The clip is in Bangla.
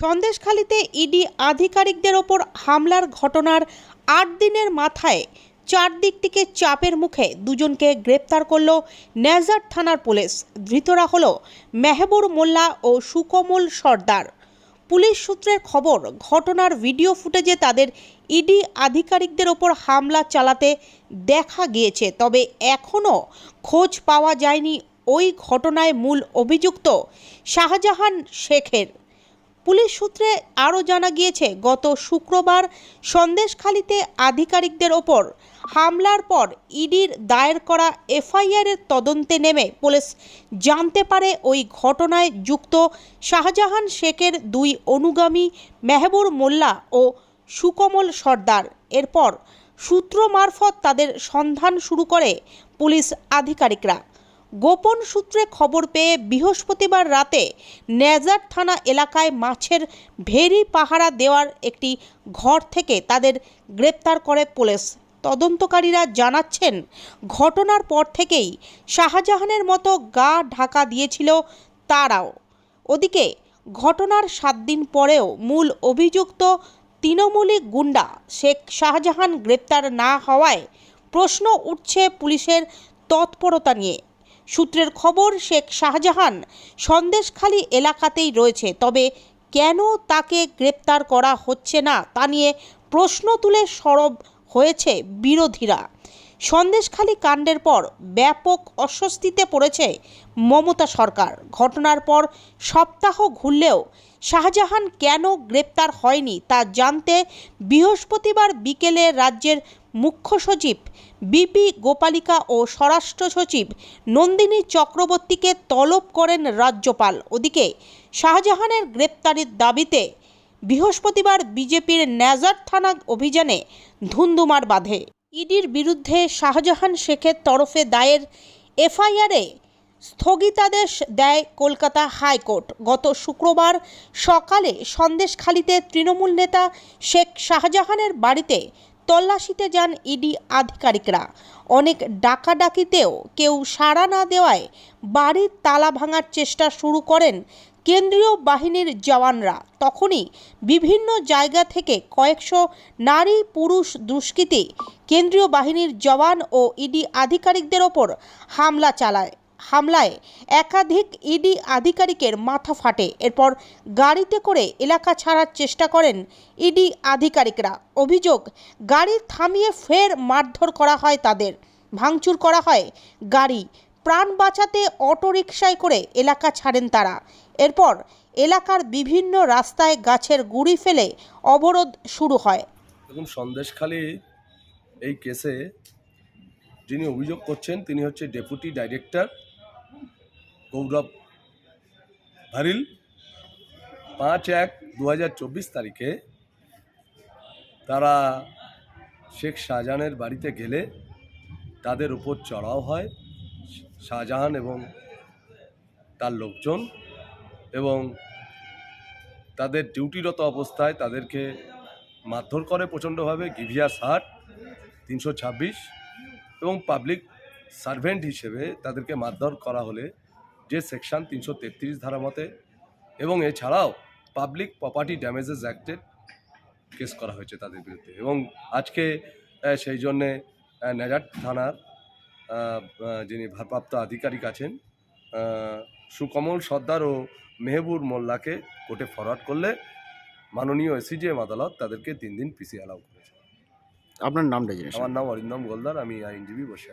সন্দেশখালীতে ইডি আধিকারিকদের ওপর হামলার ঘটনার আট দিনের মাথায় চারদিক থেকে চাপের মুখে দুজনকে গ্রেপ্তার করল নেজার থানার পুলিশ। ধৃতরা হল মেহবুর মোল্লা ও সুকমল সর্দার। পুলিশ সূত্রের খবর, ঘটনার ভিডিও ফুটেজে তাদের ইডি আধিকারিকদের ওপর হামলা চালাতে দেখা গিয়েছে, তবে এখনও খোঁজ পাওয়া যায়নি। ওই ঘটনায় মূল অভিযুক্ত শাহজাহান শেখের। পুলিশ সূত্রে আরও জানা গিয়েছে, গত শুক্রবার সন্দেশখালীতে আধিকারিকদের ওপর হামলার পর ইডির দায়ের করা এফআইআরের তদন্তে নেমে পুলিশ জানতে পারে ওই ঘটনায় যুক্ত শাহজাহান শেখের দুই অনুগামী মেহবুর মোল্লা ও সুকমল সর্দার। এরপর সূত্র মারফত তাদের সন্ধান শুরু করে পুলিশ আধিকারিকরা। গোপন সূত্রে খবর পেয়ে বৃহস্পতিবার রাতে নেজার থানা এলাকায় মাছের ভেরি পাহারা দেওয়ার একটি ঘর থেকে তাদের গ্রেপ্তার করে পুলিশ। তদন্তকারীরা জানাচ্ছেন, ঘটনার পর থেকেই শাহজাহানের মতো গা ঢাকা দিয়েছিল তারাও। ওদিকে, ঘটনার সাত দিন পরেও মূল অভিযুক্ত তৃণমূলী গুন্ডা শেখ শাহজাহান গ্রেপ্তার না হওয়ায় প্রশ্ন উঠছে পুলিশের তৎপরতা নিয়ে। সূত্রের খবর, শেখ শাহজাহান সন্দেশখালী এলাকাতেই রয়েছে। তবে কেন তাকে গ্রেপ্তার করা হচ্ছে না তা নিয়ে প্রশ্ন তুলে সরব হয়েছে বিরোধীরা। সন্দেশখালী কাণ্ডের পর ব্যাপক অস্বস্তিতে পড়েছে মমতা সরকার। ঘটনার পর সপ্তাহ ঘুরলেও শাহজাহান কেন গ্রেপ্তার হয়নি তা জানতে বৃহস্পতিবার বিকেলে রাজ্যের মুখ্য সচিব বিপি গোপালিকা ও স্বরাষ্ট্র সচিব নন্দিনী চক্রবর্তীকে তলব করেন রাজ্যপাল। ওদিকে শাহজাহানের গ্রেপ্তারির দাবিতে বৃহস্পতিবার বিজেপির ন্যাজার থানা অভিযানে ধুন্ধুমার বাঁধে। ইডির বিরুদ্ধে শাহজাহান শেখের তরফে দায়ের এফআইআরে স্থগিতাদেশ দেয় কলকাতা হাইকোর্ট। গত শুক্রবার সকালে সন্দেশখালীতে তৃণমূল নেতা শেখ শাহজাহানের বাড়িতে তল্লাশিতে যান ইডি আধিকারিকরা। অনেক ডাকাডাকিতেও কেউ সাড়া না দেওয়ায় বাড়ির তালা ভাঙার চেষ্টা শুরু করেন কেন্দ্রীয় বাহিনীর জওয়ানরা। তখনই বিভিন্ন জায়গা থেকে কয়েকশো নারী পুরুষ দুষ্কৃতী কেন্দ্রীয় বাহিনীর জওয়ান ও ইডি আধিকারিকদের ওপর হামলা চালায়। হামলায় একাধিক ইডি আধিকারিকের মাথা ফাটে। এরপর গাড়িতে করে এলাকা ছাড়ার চেষ্টা করেন ইডি আধিকারিকরা। অভিযোগ, গাড়ি থামিয়ে ফের মারধর করা হয় তাদের। ভাঙচুর করা হয় গাড়ি। প্রাণ বাঁচাতে অটোরিকশায় করে এলাকা ছাড়েন তারা। এরপর এলাকার বিভিন্ন রাস্তায় গাছের গুঁড়ি ফেলে অবরোধ শুরু হয়। দেখুন, সন্দেশখালী এই কেসে যিনি অভিযোগ করছেন, তিনি হচ্ছে ডেপুটি ডাইরেক্টর। গৌরব ভারিল পাঁচ এক দু তারিখে তারা শেখ শাহজাহানের বাড়িতে গেলে তাদের উপর চড়াও হয়, শাহজাহান এবং তার লোকজন এবং তাদের ডিউটিরত অবস্থায় তাদেরকে মারধর করে প্রচণ্ডভাবে, গিভিয়া ষাট তিনশো ছাব্বিশ এবং পাবলিক সার্ভেন্ট হিসেবে তাদেরকে মারধর করা হলে যে সেকশন তিনশো তেত্রিশ ধারা মতে এবং এছাড়াও পাবলিক প্রপার্টি ড্যামেজেস অ্যাক্টে কেস করা হয়েছে তাদের বিরুদ্ধে এবং আজকে সেই জন্যে নেজার থানার যিনি ভারপ্রাপ্ত আধিকারিক আছেন সুকমল সর্দার ও মেহবুর মোল্লাকে কোর্টে ফরওয়ার্ড করলে মাননীয় এসিজিএম আদালত তাদেরকে তিন দিন পিসি অ্যালাউ করেছে। আপনার নামটা আমার নাম অরিন্দম গোলদার আমি আইনজীবী বসে